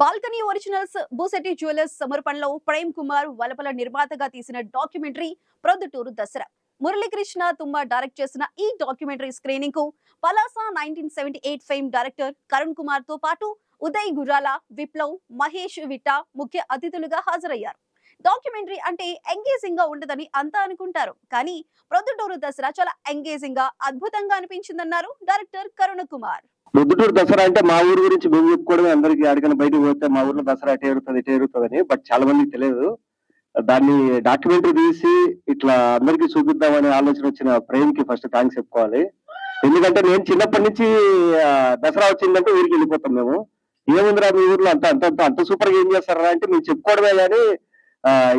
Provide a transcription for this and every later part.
Balcony originals బూసెట్టి jewellers సమర్పణలో ప్రేమ్ కుమార్ వలపల నిర్మాతగా తీసిన డాక్యుమెంటరీ ప్రొద్దుటూరు దసరా. మురళీకృష్ణ తుమ్మ డైరెక్ట్ చేసిన ఈ documentary స్క్రీనింగ్కు Palasa nineteen seventy eight fame director Karun కుమార్తో పాటు ఉదయ్ గురాల విప్లవ్ మహేష్ విట్ట ముఖ్య అతిథులుగా హాజరయ్యారు. డాక్యుమెంటరీ అంటే ఎంగేజింగ్గా ఉండదని అంతా అనుకుంటారు కానీ ప్రొద్దుటూరు దసరా చాలా ఎంగేజింగ్గా అద్భుతంగా అనిపించిందన్నారు డైరెక్టర్ కరుణ కుమార్. ప్రొద్దుటూరు దసరా అంటే మా ఊరు గురించి మేము చెప్పుకోవడమే. అందరికి ఆడికైనా బయటకు పోతే మా ఊర్లో దసరా ఎటే ఎరుగుతుంది ఎటే ఎరుగుతుంది బట్ చాలా మందికి తెలియదు. దాన్ని డాక్యుమెంటరీ తీసి ఇట్లా అందరికి చూపిద్దామనే ఆలోచన వచ్చిన ప్రేమ్కి ఫస్ట్ థ్యాంక్స్ చెప్పుకోవాలి. ఎందుకంటే నేను చిన్నప్పటి నుంచి దసరా వచ్చిందంటే ఊరికి వెళ్ళిపోతాం మేము. ఏముందిరా మీ ఊర్లో అంత అంత అంత సూపర్గా ఏం చేస్తారా అంటే మేము చెప్పుకోవడమే కానీ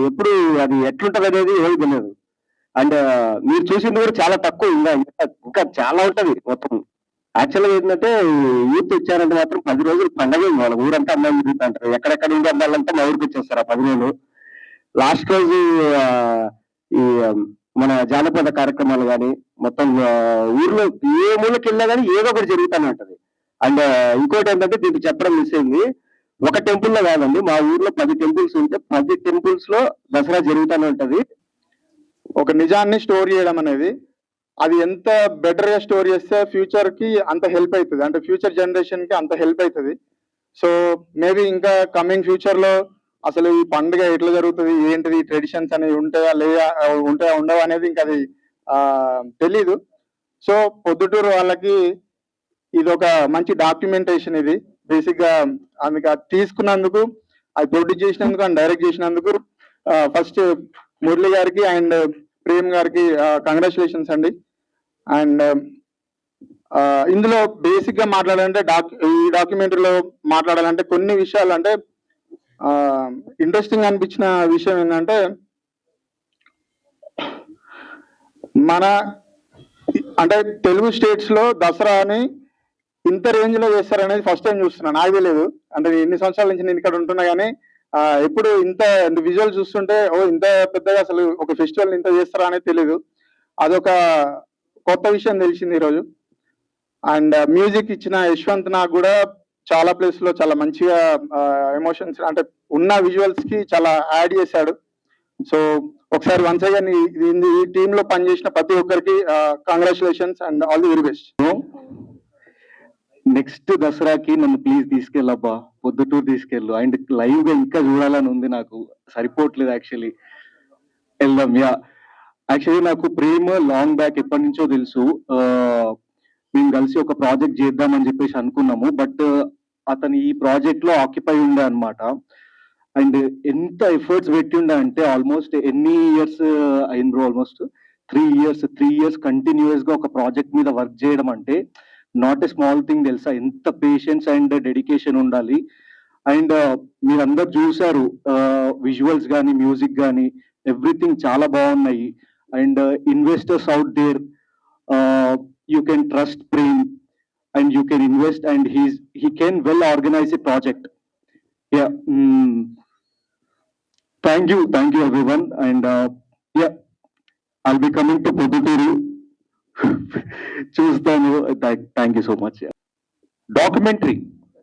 ఎప్పుడు అది ఎట్లుంటది అనేది ఏమీ తెలియదు. అండ్ మీరు చూసింది కూడా చాలా తక్కువ ఇంకా- ఇంకా చాలా ఉంటది మొత్తం. యాక్చువల్గా ఏంటంటే యూత్ వచ్చారంటే మాత్రం పది రోజులు పండగ వాళ్ళ ఊరంతా అమ్మాయిలు తిరుగుతుంటారు. ఎక్కడెక్కడ ఉండే అమ్మాయిలంతా మా ఊరికి వచ్చేస్తారు ఆ పది రోజులు. లాస్ట్ రోజు ఈ మన జానపద కార్యక్రమాలు కానీ మొత్తం ఊర్లో ఏ మూలకి వెళ్ళినా కానీ ఏదో ఒకటి జరుగుతూనే ఉంటది. అండ్ ఇంకోటి ఏంటంటే దీనికి చెప్పడం మిస్ అయింది. ఒక టెంపుల్లో కాదండి మా ఊర్లో పది టెంపుల్స్ ఉంటే పది టెంపుల్స్లో దసరా జరుగుతూనే ఉంటది. ఒక నిజాన్ని స్టోర్ చేయడం అనేది అది ఎంత బెటర్గా స్టోర్ చేస్తే ఫ్యూచర్కి అంత హెల్ప్ అవుతుంది అంటే ఫ్యూచర్ జనరేషన్కి అంత హెల్ప్ అవుతుంది సో మేబీ ఇంకా కమింగ్ ఫ్యూచర్లో అసలు ఈ పండుగ ఎట్లా జరుగుతుంది? ఏంటిది? ట్రెడిషన్స్ అనేవి ఉంటాయా? లేదా ఉంటాయా? ఉండవా? అనేది ఇంకా అది ఆ, తెలీదు. సో పొద్దుటూరు వాళ్ళకి ఇది ఒక మంచి డాక్యుమెంటేషన్ ఇది. బేసిక్గా తీసుకున్నందుకు అది ప్రొడ్యూస్ చేసినందుకు అండ్ డైరెక్ట్ చేసినందుకు ఫస్ట్ మురళి గారికి అండ్ ప్రేమ్ గారికి కంగ్రాచులేషన్స్ అండి. అండ్ um, ఇందులో బేసిక్గా మాట్లాడాలంటే డాక్ ఈ డాక్యుమెంటరీలో మాట్లాడాలంటే కొన్ని విషయాలు అంటే ఇంట్రెస్టింగ్ అనిపించిన విషయం ఏంటంటే మన అంటే తెలుగు స్టేట్స్లో దసరాని ఇంత రేంజ్లో చేస్తారనేది ఫస్ట్ టైం చూస్తున్నాను. నాకు తెలియదు అంటే ఎన్ని సంవత్సరాల నుంచి నేను ఇక్కడ ఉంటున్నా కానీ ఎప్పుడు ఇంత విజువల్ చూస్తుంటే ఓ ఇంత పెద్దగా అసలు ఒక ఫెస్టివల్ ఇంత చేస్తారా అనేది తెలియదు అదొక కొత్త విషయం తెలిసింది ఈరోజు. అండ్ uh, మ్యూజిక్ ఇచ్చిన యశ్వంత్ నాకు కూడా చాలా ప్లేస్లో చాలా మంచిగా uh, ఎమోషన్స్ అంటే ఉన్న విజువల్స్కి చాలా యాడ్ చేశాడు. సో ఒకసారి వన్స్ అగైన్ ఈ టీమ్లో పనిచేసిన ప్రతి ఒక్కరికి congratulations and all the very best next దసరాకి నన్ను ప్లీజ్ తీసుకెళ్ళబ్బా. పొద్దుటూరు తీసుకెళ్ళు. అండ్ లైవ్గా ఇంకా చూడాలని ఉంది నాకు. సరిపోవట్లేదు యాక్చువల్లీ వెళ్దాం యా యాక్చువల్లీ నాకు ప్రేమ లాంగ్ బ్యాక్ ఎప్పటి నుంచో తెలుసు. మేము కలిసి ఒక ప్రాజెక్ట్ చేద్దామని చెప్పేసి అనుకున్నాము. బట్ అతను ఈ ప్రాజెక్ట్లో ఆక్యుపై ఉండే అనమాట అండ్ ఎంత ఎఫర్ట్స్ పెట్టి ఉండే అంటే ఆల్మోస్ట్ ఎన్ని ఇయర్స్ అయింది almost three years three years కంటిన్యూస్గా ఒక ప్రాజెక్ట్ మీద వర్క్ చేయడం అంటే నాట్ ఎ స్మాల్ థింగ్ తెలుసా? ఎంత పేషెన్స్ అండ్ డెడికేషన్ ఉండాలి. అండ్ మీరందరు చూసారు విజువల్స్ కానీ మ్యూజిక్ కానీ ఎవ్రీథింగ్ చాలా బాగున్నాయి. And investors out there you can trust Prem and you can invest and his he can well organise a project thank you thank you everyone and I'll be coming to Proddatur చూస్తాను thank you so much documentary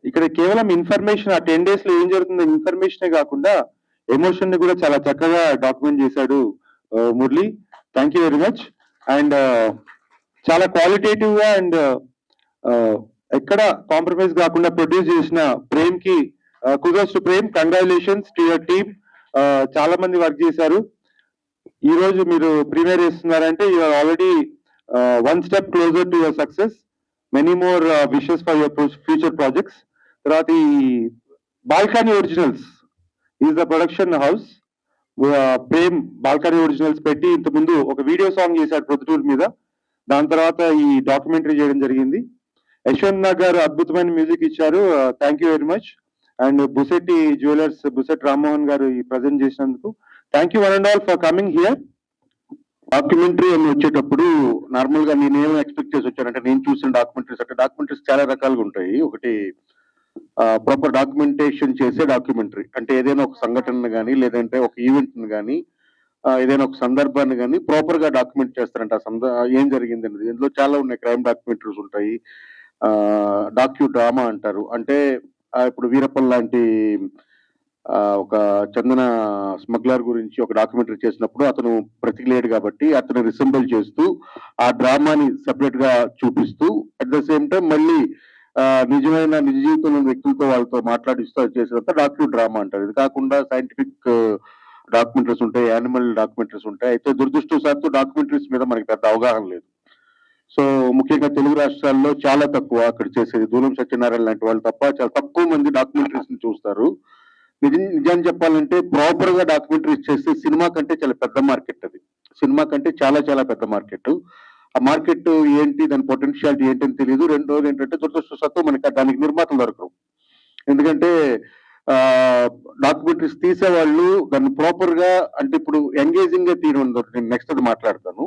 ఇక్కడ కేవలం information ఆ ten డేస్లో ఏం జరుగుతుంది information కాకుండా ఎమోషన్ని కూడా చాలా చక్కగా డాక్యుమెంట్ చేశాడు Murali. Thank you very much and చాలా క్వాలిటేటివ్గా అండ్ ఎక్కడ కాంప్రమైజ్ కాకుండా ప్రొడ్యూస్ చేసిన ప్రేమ్కి kudos to Prem. Congratulations to your team చాలా మంది వర్క్ చేశారు. ఈ రోజు మీరు ప్రీమియర్ చేస్తున్నారంటే you are already one step closer to your success many more wishes for your future projects తర్వాత ఈ balcony originals is the production house Prem balcony originals పెట్టి ఇంతకుముందు ఒక వీడియో సాంగ్ చేశాడు ప్రొద్దుటూరు మీద. దాని తర్వాత ఈ డాక్యుమెంటరీ చేయడం జరిగింది. యశ్వంత్ నాగ్ గారు అద్భుతమైన మ్యూజిక్ ఇచ్చారు. Thank you very much and Busetti jewellers Busetti Rammohan గారు ఈ ప్రజెంట్ చేసినందుకు thank you one and all for coming here documentary అని వచ్చేటప్పుడు నార్మల్గా నేను ఎక్స్పెక్ట్ చేసి వచ్చానంటే నేను చూసిన డాక్యుమెంటరీస్ అంటే డాక్యుమెంటరీస్ చాలా రకాలుగా ఉంటాయి. ఒకటి ప్రాపర్ డాక్యుమెంటేషన్ చేసే డాక్యుమెంటరీ అంటే ఏదైనా ఒక సంఘటన కానీ లేదంటే ఒక ఈవెంట్ కానీ ఏదైనా ఒక సందర్భాన్ని కానీ ప్రాపర్గా డాక్యుమెంట్ చేస్తారంట. ఆ సంద ఏం జరిగింది అనేది. ఇందులో చాలా ఉన్నాయి. క్రైమ్ డాక్యుమెంటరీస్ ఉంటాయి. డాక్యూ డ్రామా అంటారు. అంటే ఇప్పుడు వీరప్పన్ లాంటి ఒక చందన స్మగ్లర్ గురించి ఒక డాక్యుమెంటరీ చేసినప్పుడు అతను బ్రతికిలేడు కాబట్టి అతను రిసెంబుల్ చేస్తూ ఆ డ్రామాని సెపరేట్గా చూపిస్తూ అట్ ద సేమ్ టైం మళ్ళీ నిజమైన నిజ జీవితంలో వ్యక్తులతో వాళ్ళతో మాట్లాడిస్తూ చేసేదంతా డాక్యూ డ్రామా అంటారు. ఇది కాకుండా సైంటిఫిక్ డాక్యుమెంటరీస్ ఉంటాయి యానిమల్ డాక్యుమెంటరీస్ ఉంటాయి. అయితే దురదృష్టవశాత్తు డాక్యుమెంటరీస్ మీద మనకి పెద్ద అవగాహన లేదు. సో ముఖ్యంగా తెలుగు రాష్ట్రాల్లో చాలా తక్కువ అక్కడ చేసేది. దూలం సత్యనారాయణ లాంటి వాళ్ళు తప్ప చాలా తక్కువ మంది డాక్యుమెంటరీస్ని చూస్తారు. నిజం నిజాన్ని చెప్పాలంటే ప్రాపర్గా డాక్యుమెంటరీస్ చేస్తే సినిమా కంటే చాలా పెద్ద మార్కెట్ అది. సినిమా కంటే చాలా చాలా పెద్ద మార్కెట్ ఆ మార్కెట్ ఏంటి దాని పొటెన్షియాలిటీ ఏంటి అని తెలియదు రెండోది ఏంటంటే దురదృష్టవశాత్తు మనకి దానికి నిర్మాతలు దొరకరు. ఎందుకంటే ఆ డాక్యుమెంటరీస్ తీసేవాళ్ళు దాన్ని ప్రాపర్గా అంటే ఇప్పుడు ఎంగేజింగ్గా తీయడం నేను నెక్స్ట్ అది మాట్లాడతాను.